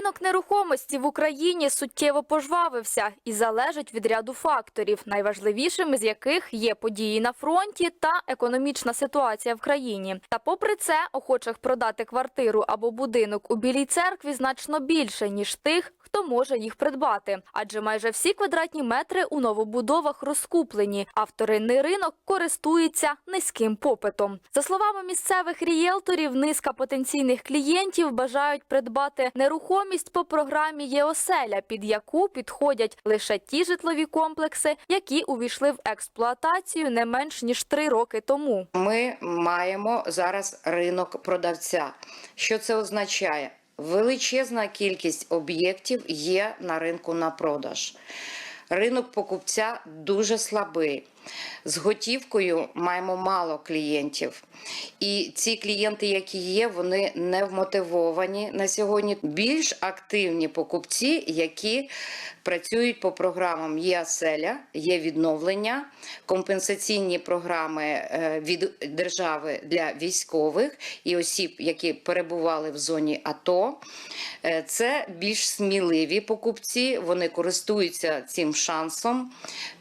Ринок нерухомості в Україні суттєво пожвавився і залежить від ряду факторів, найважливішими з яких є події на фронті та економічна ситуація в країні. Та попри це, охочих продати квартиру або будинок у Білій церкві значно більше ніж тих, хто може їх придбати. Адже майже всі квадратні метри у новобудовах розкуплені, а вторинний ринок користується низьким попитом. За словами місцевих рієлторів, низка потенційних клієнтів бажають придбати нерухомість по програмі ЄОСЕЛЯ, під яку підходять лише ті житлові комплекси, які увійшли в експлуатацію не менш ніж три роки тому. Ми маємо зараз ринок продавця. Що це означає? Величезна кількість об'єктів є на ринку на продаж. Ринок покупця дуже слабий. З готівкою маємо мало клієнтів. І ці клієнти, які є, вони не вмотивовані на сьогодні. Більш активні покупці, які працюють по програмам є оселя, є відновлення, компенсаційні програми е, від держави для військових і осіб, які перебували в зоні АТО. Е, Це більш сміливі покупці, вони користуються цим шансом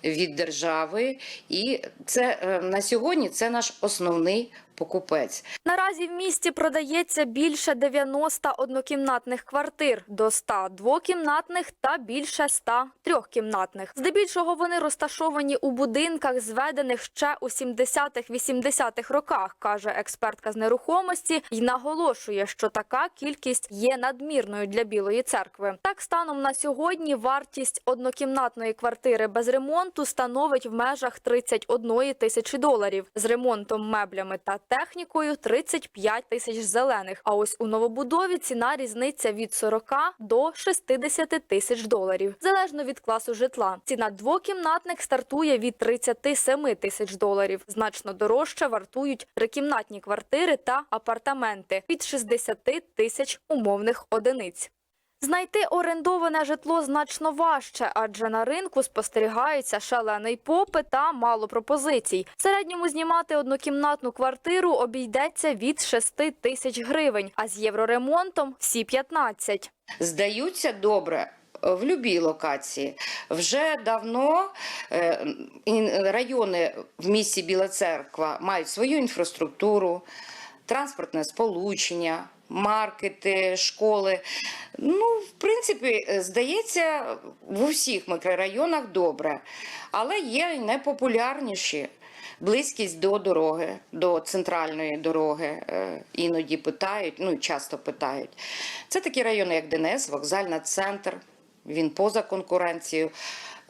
від держави, і це е, на сьогодні це наш основний покупець. Наразі в місті продається більше 90 однокімнатних квартир, до 100 двокімнатних та більше 100 трьохкімнатних. Здебільшого вони розташовані у будинках, зведених ще у 70-х-80-х роках, каже експертка з нерухомості, і наголошує, що така кількість є надмірною для Білої церкви. Так, станом на сьогодні вартість однокімнатної квартири без ремонту становить в межах 31 тисячі доларів з ремонтом, меблями та технікою 35 тисяч зелених. А ось у новобудові ціна різниця від 40 до 60 тисяч доларів, залежно від класу житла. Ціна двокімнатних стартує від 37 тисяч доларів. Значно дорожче вартують трикімнатні квартири та апартаменти від 60 тисяч умовних одиниць. Знайти орендоване житло значно важче, адже на ринку спостерігається шалений попит та мало пропозицій. В середньому знімати однокімнатну квартиру обійдеться від 6 тисяч гривень, а з євроремонтом всі 15. Здаються добре. В будь-якій локації вже давно е, райони в місті Біла Церква мають свою інфраструктуру, транспортне сполучення, маркети, школи. Ну, в принципі, е, здається, в усіх мікрорайонах добре, але є й непопулярніші. Близькість до дороги, до центральної дороги. Е, Іноді питають, ну часто питають. Це такі райони, як ДНС, вокзальна центр. Він поза конкуренцією.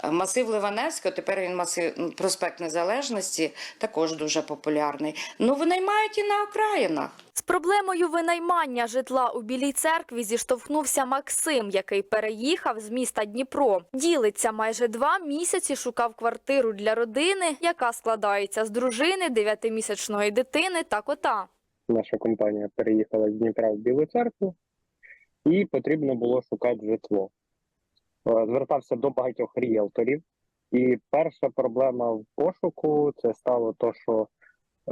Е, Масив Ливаневського, тепер він масив проспект Незалежності, також дуже популярний. Ну, винаймають і на окраїнах. З проблемою винаймання житла у Білій церкві зіштовхнувся Максим, який переїхав з міста Дніпро. Ділиться майже два місяці шукав квартиру для родини, яка складається з дружини, дев'ятимісячної дитини та кота. наша компанія переїхала з Дніпра в Білу церкву, і потрібно було шукати житло. Е, Звертався до багатьох ріелторів, і перша проблема в пошуку це стало то, що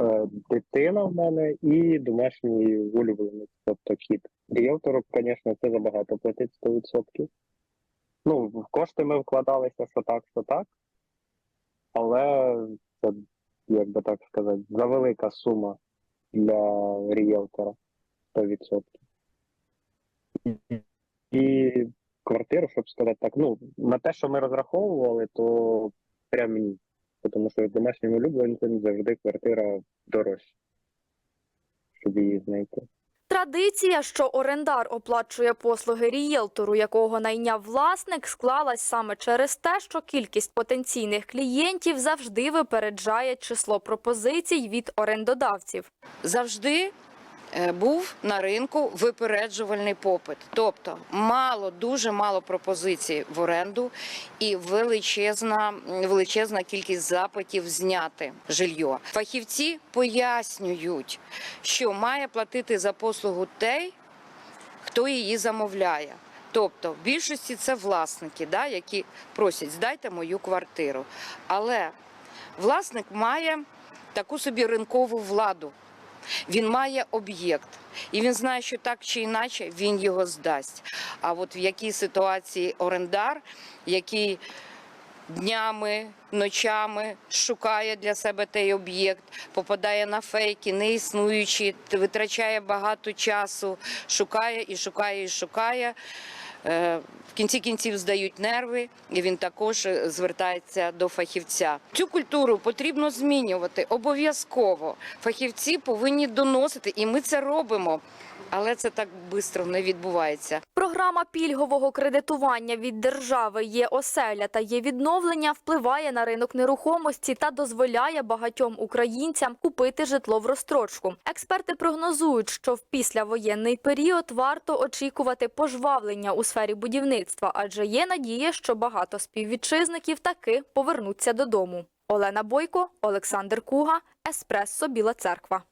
е, дитина в мене і домашній улюбленець, тобто кіт. Ріелтору, звісно, це забагато платить 100%. Ну, в кошти ми вкладалися, що так, що так. Але це, як би так сказати, завелика сума для ріелтора 100%. І- квартиру, щоб сказати так, ну, на те, що ми розраховували, то прям ні. Тому що домашнім улюбленцем завжди квартира дорожча, щоб її знайти. Традиція, що орендар оплачує послуги рієлтору, якого найняв власник, склалась саме через те, що кількість потенційних клієнтів завжди випереджає число пропозицій від орендодавців. завжди був на ринку випереджувальний попит. Тобто мало, дуже мало пропозицій в оренду і величезна, величезна кількість запитів зняти жилье. Фахівці пояснюють, що має платити за послугу той, хто її замовляє. Тобто, в більшості це власники, да, які просять здайте мою квартиру. Але власник має таку собі ринкову владу. Він має об'єкт. і він знає, що так чи інакше він його здасть. А от в якій ситуації орендар, який днями, ночами шукає для себе той об'єкт, попадає на фейки, неіснуючі, витрачає багато часу, шукає і шукає і шукає. Е, В кінці кінців здають нерви, і він також е, звертається до фахівця. Цю культуру потрібно змінювати обов'язково. Фахівці повинні доносити, і ми це робимо. Але це так швидко не відбувається. Програма пільгового кредитування від держави є оселя та є відновлення впливає на ринок нерухомості та дозволяє багатьом українцям купити житло в розстрочку. Експерти прогнозують, що в післявоєнний період варто очікувати пожвавлення у сфері будівництва, адже є надія, що багато співвітчизників таки повернуться додому. Олена Бойко, Олександр Куга, Еспресо Біла Церква.